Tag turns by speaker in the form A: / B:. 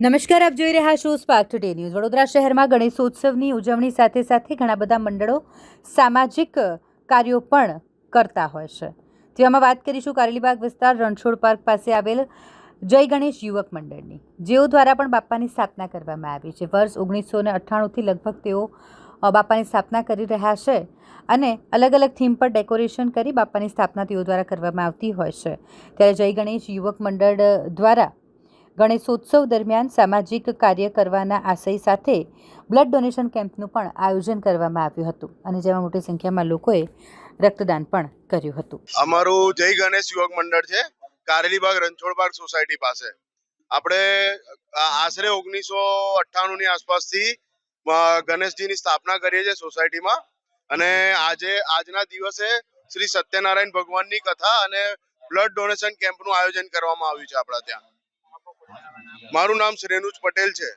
A: નમસ્કાર, આપ જોઈ રહ્યા છો સ્પાર્ક ટુડે ન્યૂઝ વડોદરા શહેરમાં ગણેશોત્સવની ઉજવણી સાથે સાથે ઘણા બધા મંડળો સામાજિક કાર્યો પણ કરતા હોય છે. તેવામાં વાત કરીશું કારેલીબાગ વિસ્તાર રણછોડ પાર્ક પાસે આવેલ જય ગણેશ યુવક મંડળની. જેઓ દ્વારા પણ બાપાની સ્થાપના કરવામાં આવી છે. વર્ષ ઓગણીસો ને અઠ્ઠાણુંથી લગભગ તેઓ બાપાની સ્થાપના કરી રહ્યા છે અને અલગ અલગ થીમ પર ડેકોરેશન કરી બાપાની સ્થાપના તેઓ દ્વારા કરવામાં આવતી હોય છે. ત્યારે જય ગણેશ યુવક મંડળ દ્વારા ગણેશોત્સવ દરમિયાન સામાજિક કાર્ય કરવાના આશય સાથે બ્લડ ડોનેશન કેમ્પનું પણ આયોજન કરવામાં આવ્યું હતું અને જેમાં મોટી સંખ્યામાં લોકોએ રક્તદાન પણ કર્યું હતું.
B: અમારું જય ગણેશ યુવક મંડળ છે કારેલીબાગ રણછોડબાગ સોસાયટી પાસે. આપણે આશરે ઓગણીસો અઠ્ઠાણું ની આસપાસથી ગણેશજીની સ્થાપના કરીએ છીએ સોસાયટીમાં. અને આજે, આજના દિવસે શ્રી સત્યનારાયણ ભગવાનની કથા અને બ્લડ ડોનેશન કેમ્પનું આયોજન કરવામાં આવ્યું છે આપણા ત્યાં. મારું નામ શ્રેનુજ પટેલ છે.